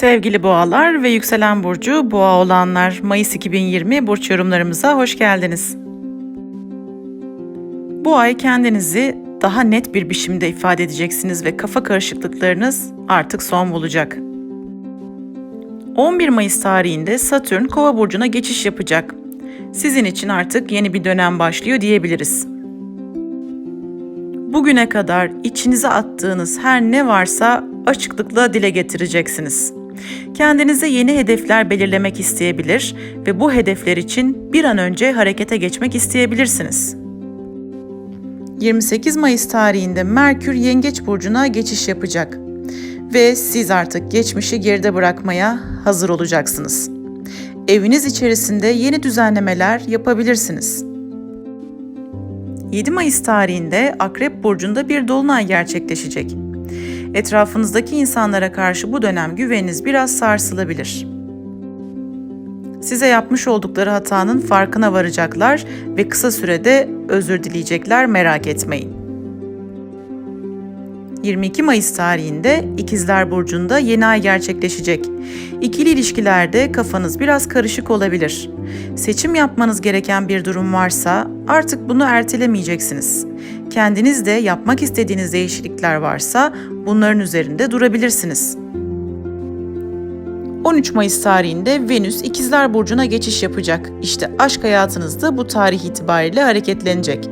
Sevgili boğalar ve yükselen burcu boğa olanlar Mayıs 2020 burç yorumlarımıza hoş geldiniz. Bu ay kendinizi daha net bir biçimde ifade edeceksiniz ve kafa karışıklıklarınız artık son bulacak. 11 Mayıs tarihinde Satürn Kova burcuna geçiş yapacak. Sizin için artık yeni bir dönem başlıyor diyebiliriz. Bugüne kadar içinize attığınız her ne varsa açıklıkla dile getireceksiniz. Kendinize yeni hedefler belirlemek isteyebilir ve bu hedefler için bir an önce harekete geçmek isteyebilirsiniz. 28 Mayıs tarihinde Merkür Yengeç burcuna geçiş yapacak ve siz artık geçmişi geride bırakmaya hazır olacaksınız. Eviniz içerisinde yeni düzenlemeler yapabilirsiniz. 7 Mayıs tarihinde Akrep burcunda bir dolunay gerçekleşecek. Etrafınızdaki insanlara karşı bu dönem güveniniz biraz sarsılabilir. Size yapmış oldukları hatanın farkına varacaklar ve kısa sürede özür dileyecekler merak etmeyin. 22 Mayıs tarihinde İkizler Burcu'nda yeni ay gerçekleşecek. İkili ilişkilerde kafanız biraz karışık olabilir. Seçim yapmanız gereken bir durum varsa artık bunu ertelemeyeceksiniz. Kendiniz de yapmak istediğiniz değişiklikler varsa bunların üzerinde durabilirsiniz. 13 Mayıs tarihinde Venüs İkizler Burcu'na geçiş yapacak. İşte aşk hayatınız da bu tarih itibariyle hareketlenecek.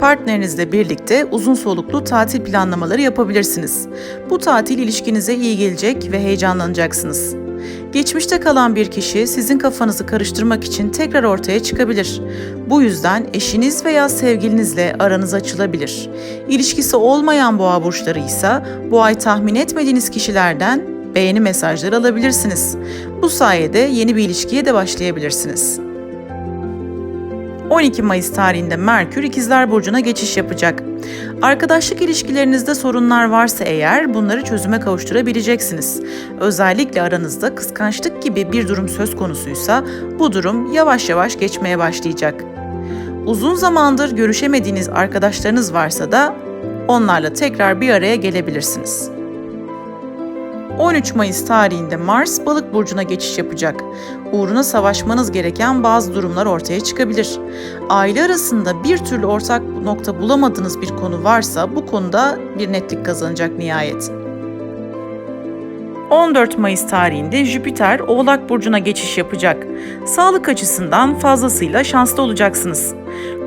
Partnerinizle birlikte uzun soluklu tatil planlamaları yapabilirsiniz. Bu tatil ilişkinize iyi gelecek ve heyecanlanacaksınız. Geçmişte kalan bir kişi sizin kafanızı karıştırmak için tekrar ortaya çıkabilir. Bu yüzden eşiniz veya sevgilinizle aranız açılabilir. İlişkisi olmayan boğa burçları ise bu ay tahmin etmediğiniz kişilerden beğeni mesajları alabilirsiniz. Bu sayede yeni bir ilişkiye de başlayabilirsiniz. 12 Mayıs tarihinde Merkür İkizler Burcu'na geçiş yapacak. Arkadaşlık ilişkilerinizde sorunlar varsa eğer bunları çözüme kavuşturabileceksiniz. Özellikle aranızda kıskançlık gibi bir durum söz konusuysa bu durum yavaş yavaş geçmeye başlayacak. Uzun zamandır görüşemediğiniz arkadaşlarınız varsa da onlarla tekrar bir araya gelebilirsiniz. 13 Mayıs tarihinde Mars Balık burcuna geçiş yapacak. Uğruna savaşmanız gereken bazı durumlar ortaya çıkabilir. Aile arasında bir türlü ortak nokta bulamadığınız bir konu varsa bu konuda bir netlik kazanacak nihayet. 14 Mayıs tarihinde Jüpiter Oğlak burcuna geçiş yapacak. Sağlık açısından fazlasıyla şanslı olacaksınız.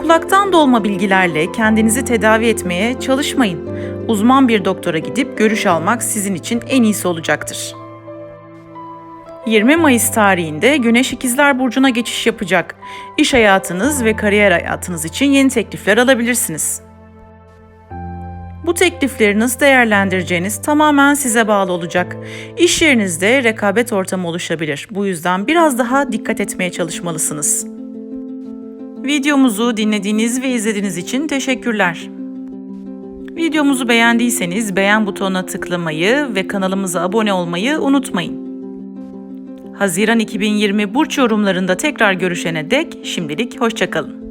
Kulaktan dolma bilgilerle kendinizi tedavi etmeye çalışmayın. Uzman bir doktora gidip görüş almak sizin için en iyisi olacaktır. 20 Mayıs tarihinde Güneş İkizler Burcu'na geçiş yapacak. İş hayatınız ve kariyer hayatınız için yeni teklifler alabilirsiniz. Bu teklifleri nasıl değerlendireceğiniz tamamen size bağlı olacak. İş yerinizde rekabet ortamı oluşabilir. Bu yüzden biraz daha dikkat etmeye çalışmalısınız. Videomuzu dinlediğiniz ve izlediğiniz için teşekkürler. Videomuzu beğendiyseniz beğen butonuna tıklamayı ve kanalımıza abone olmayı unutmayın. Haziran 2020 burç yorumlarında tekrar görüşene dek şimdilik hoşçakalın.